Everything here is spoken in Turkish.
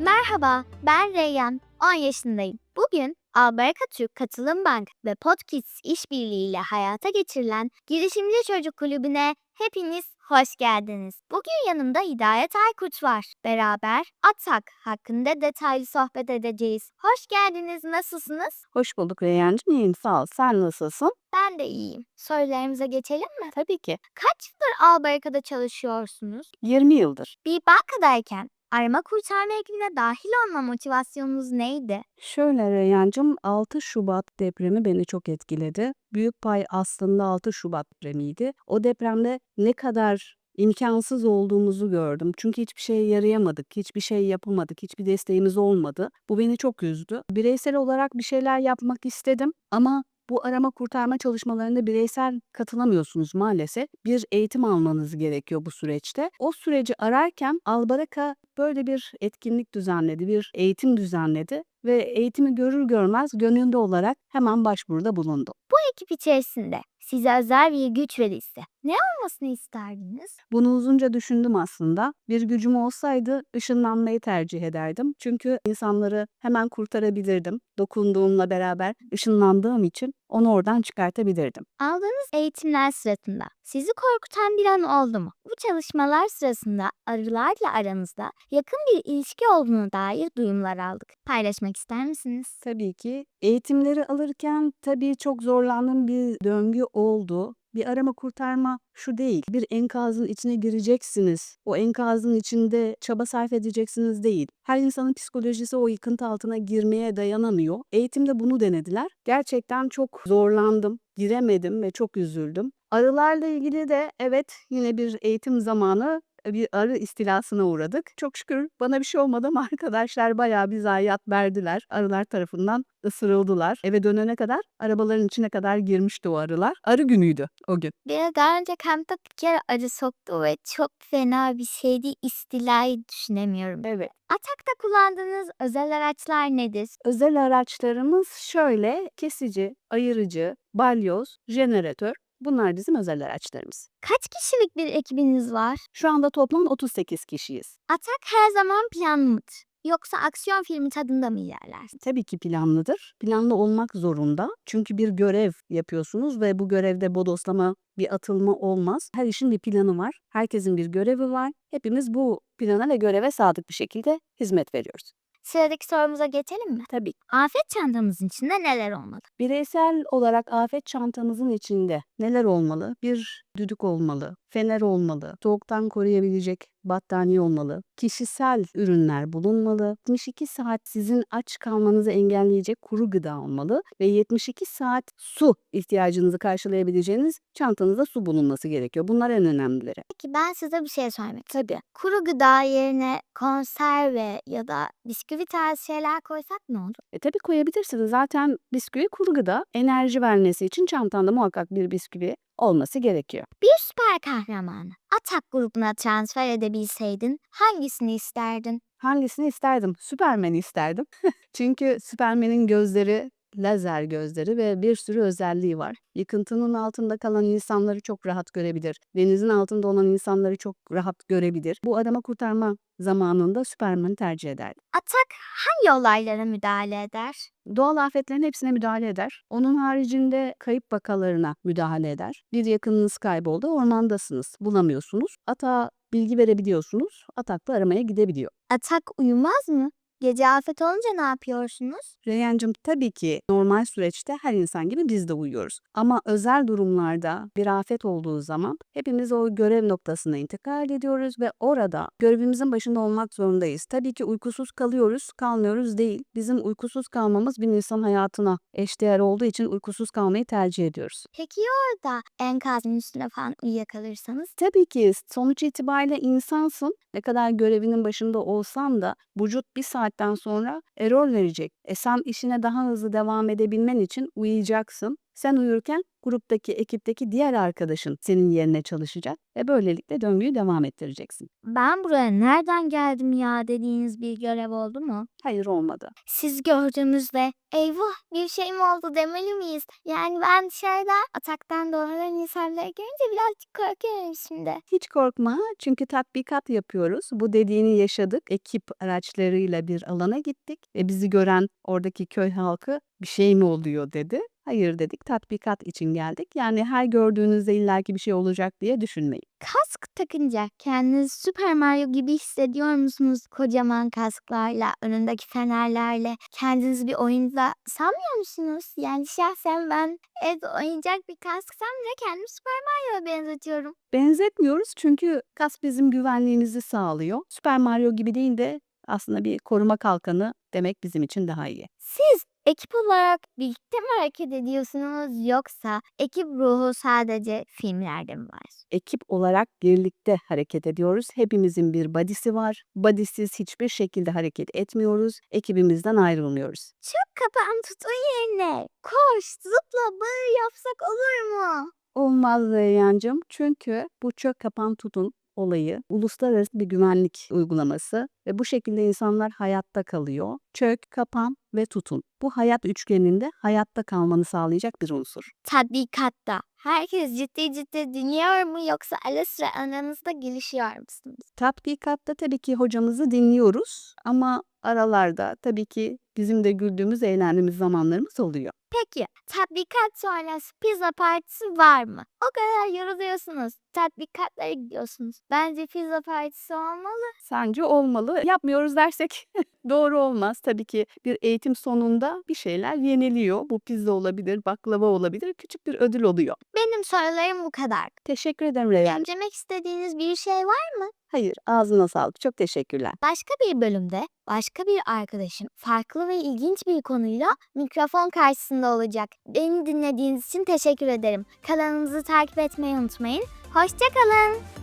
Merhaba, ben Reyyan, 10 yaşındayım. Bugün Alberka Türk Katılım Bank ve Podkids işbirliğiyle hayata geçirilen Girişimci Çocuk Kulübü'ne hepiniz hoş geldiniz. Bugün yanımda Hidayet Aykut var. Beraber ATAK hakkında detaylı sohbet edeceğiz. Hoş geldiniz, nasılsınız? Hoş bulduk Reyhancığım. İyiyim sağ ol. Sen nasılsın? Ben de iyiyim. Sorularımıza geçelim mi? Tabii ki. Kaç yıldır Alberka'da çalışıyorsunuz? 20 yıldır. Bir bankadayken arama kurtarma ekibine dahil olma motivasyonunuz neydi? Şöyle Reyhancığım 6 Şubat depremi beni çok etkiledi. Büyük pay aslında 6 Şubat depremiydi. O depremde ne kadar imkansız olduğumuzu gördüm. Çünkü hiçbir şeye yarayamadık, hiçbir şey yapamadık, hiçbir desteğimiz olmadı. Bu beni çok üzdü. Bireysel olarak bir şeyler yapmak istedim ama bu arama kurtarma çalışmalarında bireysel katılamıyorsunuz maalesef. Bir eğitim almanız gerekiyor bu süreçte. O süreci ararken Albaraka böyle bir etkinlik düzenledi, bir eğitim düzenledi ve eğitimi görür görmez gönüllü olarak hemen başvuruda bulundu. Ekip içerisinde size özel bir güç verilse ne olmasını isterdiniz? Bunu uzunca düşündüm aslında. Bir gücüm olsaydı ışınlanmayı tercih ederdim. Çünkü insanları hemen kurtarabilirdim. Dokunduğumla beraber ışınlandığım için onu oradan çıkartabilirdim. Aldığınız eğitimler sırasında sizi korkutan bir an oldu mu? Bu çalışmalar sırasında arılarla aranızda yakın bir ilişki olduğuna dair duyumlar aldık. Paylaşmak ister misiniz? Tabii ki eğitimleri alırken tabii çok zorlandığım bir döngü oldu. Bir arama kurtarma şu değil. Bir enkazın içine gireceksiniz. O enkazın içinde çaba sarf edeceksiniz değil. Her insanın psikolojisi o yıkıntı altına girmeye dayanamıyor. Eğitimde bunu denediler. Gerçekten çok zorlandım. Giremedim ve çok üzüldüm. Arılarla ilgili de evet yine bir eğitim zamanı bir arı istilasına uğradık. Çok şükür bana bir şey olmadı ama arkadaşlar bayağı bir zayiat verdiler. Arılar tarafından ısırıldılar. Eve dönene kadar arabaların içine kadar girmişti o arılar. Arı günüydü o gün. Bir daha önce kampta bir kere arı soktu ve çok fena bir şeydi. İstilayı düşünemiyorum. Evet. Atak'ta kullandığınız özel araçlar nedir? Özel araçlarımız şöyle kesici, ayırıcı, balyoz, jeneratör. Bunlar bizim özel araçlarımız. Kaç kişilik bir ekibiniz var? Şu anda toplam 38 kişiyiz. Atak her zaman planlı mıdır? Yoksa aksiyon filmi tadında mı ilerler? Tabii ki planlıdır. Planlı olmak zorunda. Çünkü bir görev yapıyorsunuz ve bu görevde bodoslama bir atılma olmaz. Her işin bir planı var. Herkesin bir görevi var. Hepimiz bu plana ve göreve sadık bir şekilde hizmet veriyoruz. Sıradaki sorumuza geçelim mi? Tabii Afet çantamızın içinde neler olmalı? Bireysel olarak afet çantamızın içinde neler olmalı? Bir düdük olmalı, fener olmalı, soğuktan koruyabilecek battaniye olmalı, kişisel ürünler bulunmalı, 72 saat sizin aç kalmanızı engelleyecek kuru gıda olmalı ve 72 saat su ihtiyacınızı karşılayabileceğiniz çantanızda su bulunması gerekiyor. Bunlar en önemlileri. Peki ben size bir şey sormak Tabii. Kuru gıda yerine konserve ya da bisküvi tarzı şeyler koysak ne olur? E tabii koyabilirsiniz. Zaten bisküvi kuru gıda enerji vermesi için çantanda muhakkak bir bisküvi olması gerekiyor. Bir süper kahramanı Atak grubuna transfer edebilseydin hangisini isterdin? Hangisini isterdim? Süpermen'i isterdim. Çünkü Süpermen'in gözleri lazer gözleri ve bir sürü özelliği var. Yıkıntının altında kalan insanları çok rahat görebilir. Denizin altında olan insanları çok rahat görebilir. Bu arama kurtarma zamanında Süpermen'i tercih ederdim. Atak hangi olaylara müdahale eder? Doğal afetlerin hepsine müdahale eder. Onun haricinde kayıp vakalarına müdahale eder. Bir yakınınız kayboldu, ormandasınız, bulamıyorsunuz. Ata bilgi verebiliyorsunuz, atakla aramaya gidebiliyor. Atak uyumaz mı? Gece afet olunca ne yapıyorsunuz? Reyhancığım tabii ki normal süreçte her insan gibi biz de uyuyoruz. Ama özel durumlarda bir afet olduğu zaman hepimiz o görev noktasına intikal ediyoruz ve orada görevimizin başında olmak zorundayız. Tabii ki uykusuz kalıyoruz, kalmıyoruz değil. Bizim uykusuz kalmamız bir insan hayatına eşdeğer olduğu için uykusuz kalmayı tercih ediyoruz. Peki orada enkazın üstüne falan uyuyakalırsanız? Tabii ki sonuç itibariyle insansın. Ne kadar görevinin başında olsan da vücut bir saatten sonra error verecek. E sen işine daha hızlı devam edebilmen için uyuyacaksın. Sen uyurken gruptaki, ekipteki diğer arkadaşın senin yerine çalışacak ve böylelikle döngüyü devam ettireceksin. Ben buraya nereden geldim ya dediğiniz bir görev oldu mu? Hayır olmadı. Siz gördüğümüzde eyvah bir şey mi oldu demeli miyiz? Yani ben dışarıda ataktan doğrulan insanları görünce birazcık korkuyorum şimdi. Hiç korkma çünkü tatbikat yapıyoruz. Bu dediğini yaşadık. Ekip araçlarıyla bir alana gittik ve bizi gören oradaki köy halkı bir şey mi oluyor dedi. Hayır dedik tatbikat için geldik. Yani her gördüğünüzde illaki bir şey olacak diye düşünmeyin. Kask takınca kendinizi Super Mario gibi hissediyor musunuz? Kocaman kasklarla, önündeki fenerlerle kendinizi bir oyunda sanmıyor musunuz? Yani şahsen ben evde oyuncak bir kasksam bile kendimi Super Mario'ya benzetiyorum. Benzetmiyoruz çünkü kask bizim güvenliğimizi sağlıyor. Süper Mario gibi değil de aslında bir koruma kalkanı demek bizim için daha iyi. Siz ekip olarak birlikte mi hareket ediyorsunuz yoksa ekip ruhu sadece filmlerde mi var? Ekip olarak birlikte hareket ediyoruz. Hepimizin bir body'si var. Body'siz hiçbir şekilde hareket etmiyoruz. Ekibimizden ayrılmıyoruz. Çok kapan tutun yerine koş zıpla bağır yapsak olur mu? Olmaz Reyyancığım çünkü bu çök kapan tutun olayı uluslararası bir güvenlik uygulaması ve bu şekilde insanlar hayatta kalıyor. Çök, kapan ve tutun. Bu hayat üçgeninde hayatta kalmanı sağlayacak bir unsur. Tatbikatta herkes ciddi ciddi dinliyor mu yoksa ara sıra aranızda gelişiyor musunuz? Tatbikatta tabii ki hocamızı dinliyoruz ama aralarda tabii ki bizim de güldüğümüz, eğlendiğimiz zamanlarımız oluyor. Peki tatbikat sonrası pizza partisi var mı? O kadar yoruluyorsunuz. Tatbikatlara gidiyorsunuz. Bence pizza partisi olmalı. Sence olmalı. Yapmıyoruz dersek doğru olmaz. Tabii ki bir eğitim sonunda bir şeyler yeniliyor. Bu pizza olabilir, baklava olabilir. Küçük bir ödül oluyor. Benim sorularım bu kadar. Teşekkür ederim Reyhan. Eklemek istediğiniz bir şey var mı? Hayır, ağzına sağlık. Çok teşekkürler. Başka bir bölümde başka bir arkadaşım farklı ve ilginç bir konuyla mikrofon karşısında olacak. Beni dinlediğiniz için teşekkür ederim. Kanalımızı takip etmeyi unutmayın. Hoşçakalın.